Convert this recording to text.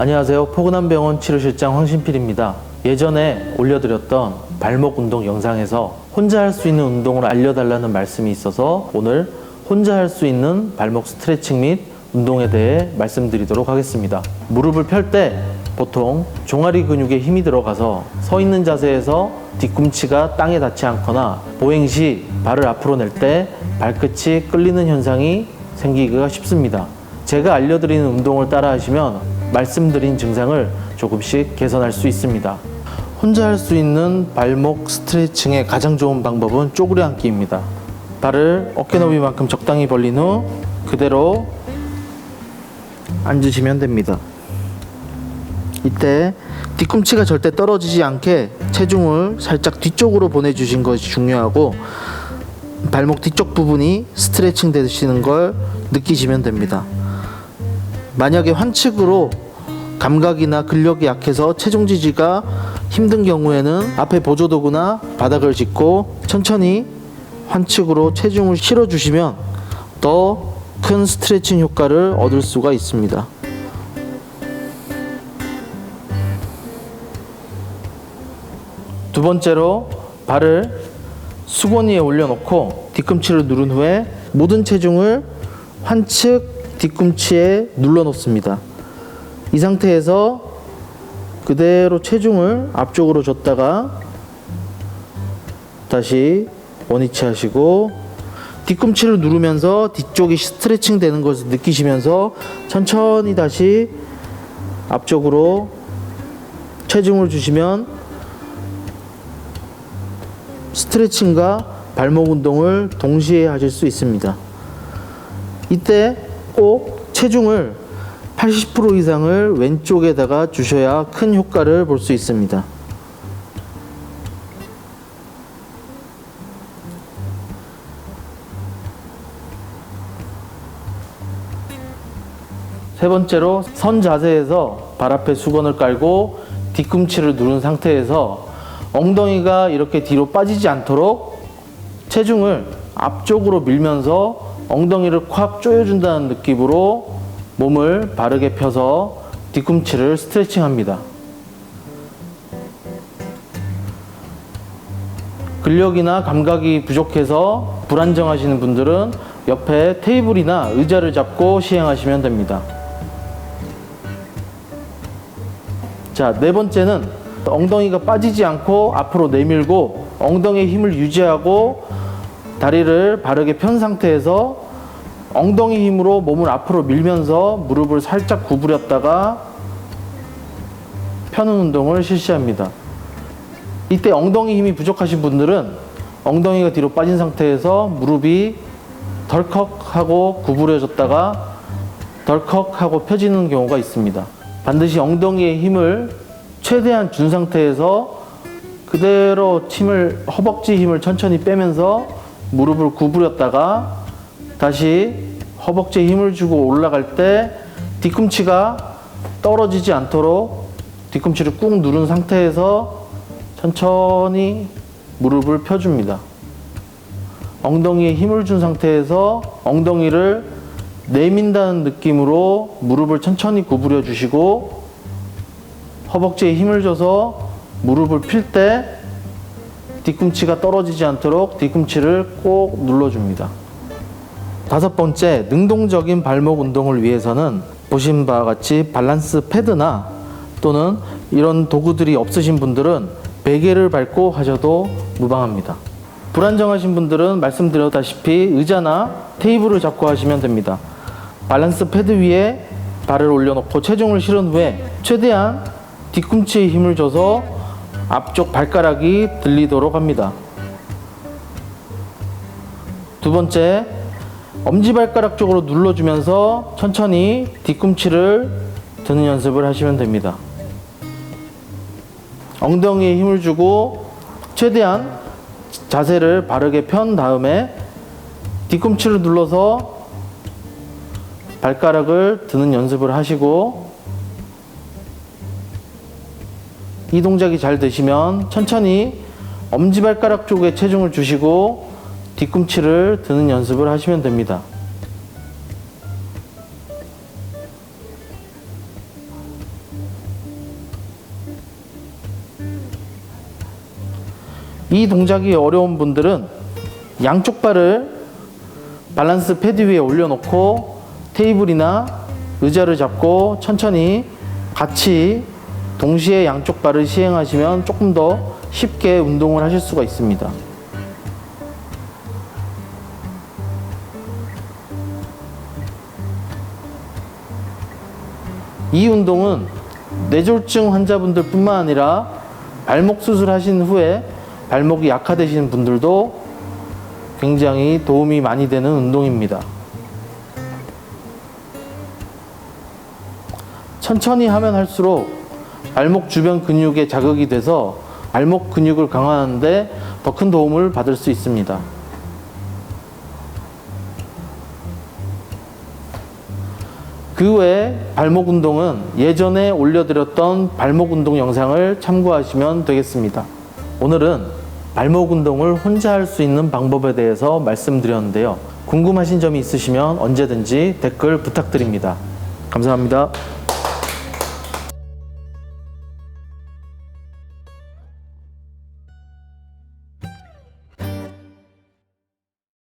안녕하세요. 포근한 병원 치료실장 황신필입니다. 예전에 올려드렸던 발목 운동 영상에서 혼자 할 수 있는 운동을 알려달라는 말씀이 있어서 오늘 혼자 할 수 있는 발목 스트레칭 및 운동에 대해 말씀드리도록 하겠습니다. 무릎을 펼 때 보통 종아리 근육에 힘이 들어가서 서 있는 자세에서 뒤꿈치가 땅에 닿지 않거나 보행 시 발을 앞으로 낼 때 발끝이 끌리는 현상이 생기기가 쉽습니다. 제가 알려드리는 운동을 따라 하시면 말씀드린 증상을 조금씩 개선할 수 있습니다. 혼자 할 수 있는 발목 스트레칭의 가장 좋은 방법은 쪼그려 앉기입니다. 발을 어깨 너비만큼 적당히 벌린 후 그대로 앉으시면 됩니다. 이때 뒤꿈치가 절대 떨어지지 않게 체중을 살짝 뒤쪽으로 보내주신 것이 중요하고 발목 뒤쪽 부분이 스트레칭 되시는 걸 느끼시면 됩니다. 만약에 환측으로 감각이나 근력이 약해서 체중 지지가 힘든 경우에는 앞에 보조도구나 바닥을 짚고 천천히 환측으로 체중을 실어주시면 더 큰 스트레칭 효과를 얻을 수가 있습니다. 두 번째로 발을 수건 위에 올려놓고 뒤꿈치를 누른 후에 모든 체중을 환측 뒤꿈치에 눌러 놓습니다. 이 상태에서 그대로 체중을 앞쪽으로 줬다가 다시 원위치 하시고 뒤꿈치를 누르면서 뒤쪽이 스트레칭 되는 것을 느끼시면서 천천히 다시 앞쪽으로 체중을 주시면 스트레칭과 발목 운동을 동시에 하실 수 있습니다. 이때 꼭 체중을 80% 이상을 왼쪽에다가 주셔야 큰 효과를 볼 수 있습니다. 세 번째로 선 자세에서 발 앞에 수건을 깔고 뒤꿈치를 누른 상태에서 엉덩이가 이렇게 뒤로 빠지지 않도록 체중을 앞쪽으로 밀면서 엉덩이를 콱 조여준다는 느낌으로 몸을 바르게 펴서 뒤꿈치를 스트레칭 합니다. 근력이나 감각이 부족해서 불안정하시는 분들은 옆에 테이블이나 의자를 잡고 시행하시면 됩니다. 자, 네 번째는 엉덩이가 빠지지 않고 앞으로 내밀고 엉덩이의 힘을 유지하고 다리를 바르게 편 상태에서 엉덩이 힘으로 몸을 앞으로 밀면서 무릎을 살짝 구부렸다가 펴는 운동을 실시합니다. 이때 엉덩이 힘이 부족하신 분들은 엉덩이가 뒤로 빠진 상태에서 무릎이 덜컥하고 구부려졌다가 덜컥하고 펴지는 경우가 있습니다. 반드시 엉덩이의 힘을 최대한 준 상태에서 그대로 힘을 허벅지 힘을 천천히 빼면서 무릎을 구부렸다가 다시 허벅지에 힘을 주고 올라갈 때 뒤꿈치가 떨어지지 않도록 뒤꿈치를 꾹 누른 상태에서 천천히 무릎을 펴줍니다. 엉덩이에 힘을 준 상태에서 엉덩이를 내민다는 느낌으로 무릎을 천천히 구부려 주시고 허벅지에 힘을 줘서 무릎을 필때 뒤꿈치가 떨어지지 않도록 뒤꿈치를 꼭 눌러줍니다. 다섯 번째, 능동적인 발목 운동을 위해서는 보신 바와 같이 밸런스 패드나 또는 이런 도구들이 없으신 분들은 베개를 밟고 하셔도 무방합니다. 불안정하신 분들은 말씀드렸다시피 의자나 테이블을 잡고 하시면 됩니다. 밸런스 패드 위에 발을 올려놓고 체중을 실은 후에 최대한 뒤꿈치에 힘을 줘서 앞쪽 발가락이 들리도록 합니다. 두 번째, 엄지발가락 쪽으로 눌러주면서 천천히 뒤꿈치를 드는 연습을 하시면 됩니다. 엉덩이에 힘을 주고 최대한 자세를 바르게 편 다음에 뒤꿈치를 눌러서 발가락을 드는 연습을 하시고 이 동작이 잘 되시면 천천히 엄지발가락 쪽에 체중을 주시고 뒤꿈치를 드는 연습을 하시면 됩니다. 이 동작이 어려운 분들은 양쪽 발을 밸런스 패드 위에 올려놓고 테이블이나 의자를 잡고 천천히 같이 동시에 양쪽 발을 시행하시면 조금 더 쉽게 운동을 하실 수가 있습니다. 이 운동은 뇌졸중 환자분들 뿐만 아니라 발목 수술하신 후에 발목이 약화되신 분들도 굉장히 도움이 많이 되는 운동입니다. 천천히 하면 할수록 발목 주변 근육에 자극이 돼서 발목 근육을 강화하는데 더 큰 도움을 받을 수 있습니다. 그 외에 발목 운동은 예전에 올려드렸던 발목 운동 영상을 참고하시면 되겠습니다. 오늘은 발목 운동을 혼자 할 수 있는 방법에 대해서 말씀드렸는데요. 궁금하신 점이 있으시면 언제든지 댓글 부탁드립니다. 감사합니다.